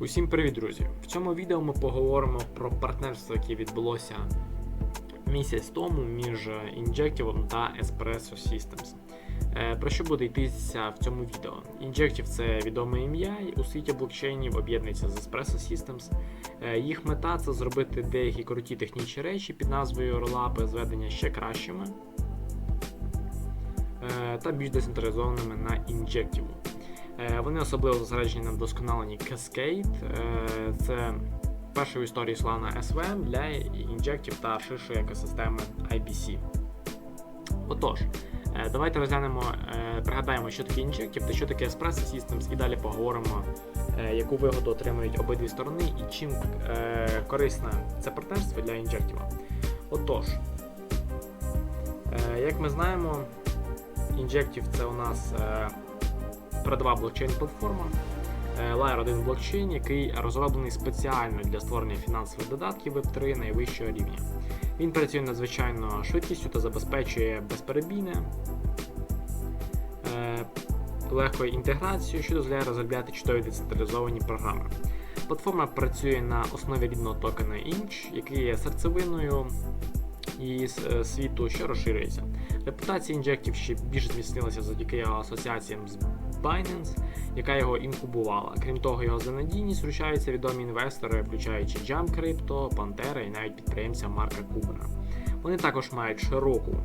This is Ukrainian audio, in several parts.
Усім привіт, друзі! В цьому відео ми поговоримо про партнерство, яке відбулося місяць тому між Injective та Espresso Systems. Е, Про що буде йтися в цьому відео? Injective це відоме ім'я у світі блокчейнів об'єднується з Espresso Systems. Е, Їх мета це зробити деякі круті технічні речі під назвою ролапи зведення ще кращими е, та більш децентралізованими на Injective. Е, Вони особливо зосереджені на вдосконаленні Cascade. Е, Це перша в історії славна SVM для інжектів та ширшої екосистеми IBC. Отож, е, давайте розглянемо, пригадаємо, що таке інжектів та що таке Espresso Systems, і далі поговоримо, яку вигоду отримують обидві сторони і чим корисне це партнерство для інжектів. Отож, як ми знаємо, інжектів це у нас е, передова блокчейн-платформа, е, Layer 1 блокчейн, який розроблений спеціально для створення фінансових додатків Web3 найвищого рівня. Він працює надзвичайно швидкістю та забезпечує безперебійне, е, легкою інтеграцією, що дозволяє розробляти чудові децентралізовані програми. Платформа працює на основі рідного токена Inch, який є серцевиною її е, світу, що розширюється. Репутація Injective ще більш зміцнилася завдяки асоціаціям з Binance, яка його інкубувала. Крім того, його за надійність вручаються відомі інвестори, включаючи Jump Crypto, Pantera і навіть підприємця Марка Кубана. Вони також мають широку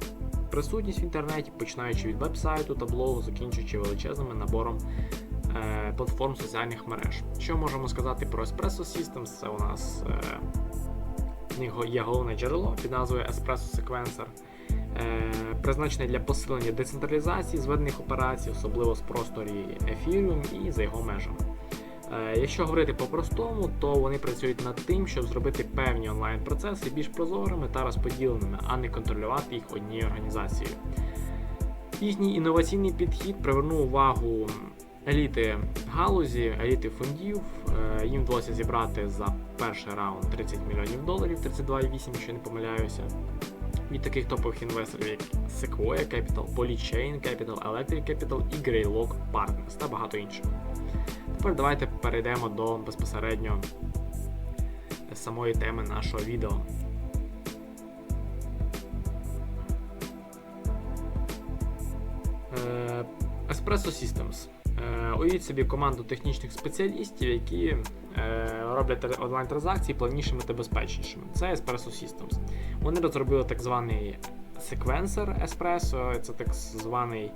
присутність в інтернеті, починаючи від веб-сайту та блогу, закінчуючи величезним набором е, платформ соціальних мереж. Що можемо сказати про Espresso Systems? Це у нас е, є головне джерело під назвою Espresso Sequencer, е, призначене для посилення децентралізації зведених операцій, особливо з просторі Ethereum і за його межами. Е, Якщо говорити по-простому, то вони працюють над тим, щоб зробити певні онлайн-процеси більш прозорими та розподіленими, а не контролювати їх однією організацією. Їхній інноваційний підхід привернув увагу еліти галузі, еліти фондів. Е, Їм вдалося зібрати за перший раунд 30 мільйонів доларів, 32,8, якщо не помиляюся. Від таких топових інвесторів, як Sequoia Capital, Polychain Capital, Electric Capital і Greylock Partners та багато інших. Тепер давайте перейдемо до безпосередньо самої теми нашого відео. Е, Espresso Systems. Е, Уявіть собі команду технічних спеціалістів, які е, роблять онлайн-транзакції плавнішими та безпечнішими. Це Espresso Systems. Вони розробили так званий секвенсор Espresso, це так званий,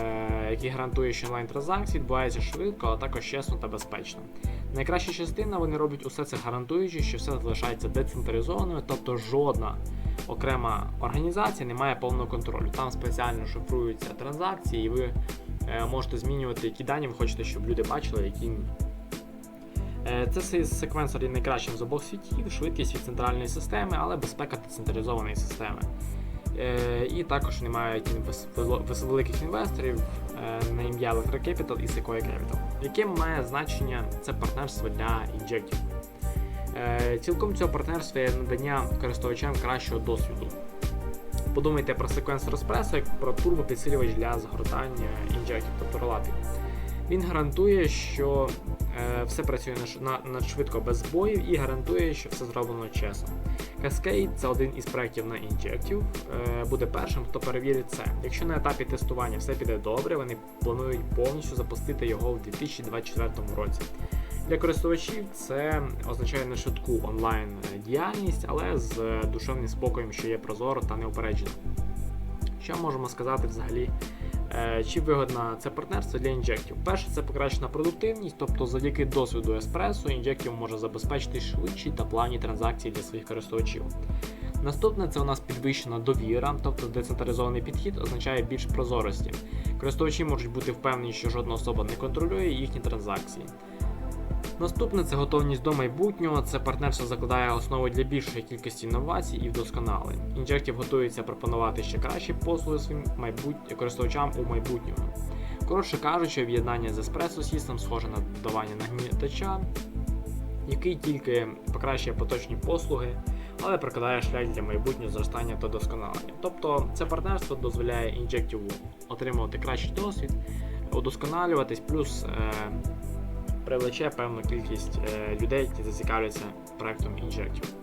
е, який гарантує, що онлайн-транзакції відбуваються швидко, а також чесно та безпечно. Найкраща частина вони роблять усе це гарантуючи, що все залишається децентралізованою, тобто жодна окрема організація не має повного контролю. Там спеціально шифруються транзакції, і ви можете змінювати, які дані ви хочете, щоб люди бачили, які ні. Е, Це секвенсор є найкращим з обох світів, швидкість від центральної системи, але безпека децентралізованої системи. Е, І також вес- великих інвесторів е, на ім'я Electric Capital і Sequoia Capital. Яке має значення це партнерство для інжектів? Е, Цілком цього партнерства є надання користувачам кращого досвіду. Подумайте про секвенсор Espresso як про турбопідсилювач для згортання інжектів, тобто релапів. Він гарантує, що е, все працює на, на, швидко без збоїв і гарантує, що все зроблено чесно. Cascade це один із проєктів на Injective, е, буде першим, хто перевірить це. Якщо на етапі тестування все піде добре, вони планують повністю запустити його в 2024 році. Для користувачів це означає не швидку онлайн діяльність, але з душевним спокоєм, що є прозоро та неупереджено. Що можемо сказати взагалі? Е, Чи вигодна це партнерство для інжектів? Перше, це покращена продуктивність, тобто завдяки досвіду еспресо інжектів може забезпечити швидші та плавні транзакції для своїх користувачів. Наступне це у нас підвищена довіра, тобто децентралізований підхід означає більш прозорості. Користувачі можуть бути впевнені, що жодна особа не контролює їхні транзакції. Наступне це готовність до майбутнього. Це партнерство закладає основу для більшої кількості інновацій і вдосконалень. Injective готується пропонувати ще кращі послуги своїм майбут... користувачам у майбутньому. Коротше кажучи, об'єднання з Espresso System схоже на додавання нагнітача, який тільки покращує поточні послуги, але прокладає шлях для майбутнього зростання та досконалення. Тобто це партнерство дозволяє Injective отримувати кращий досвід, удосконалюватись, плюс е, привлече певну кількість е, людей, які зацікавляться проектом Injective.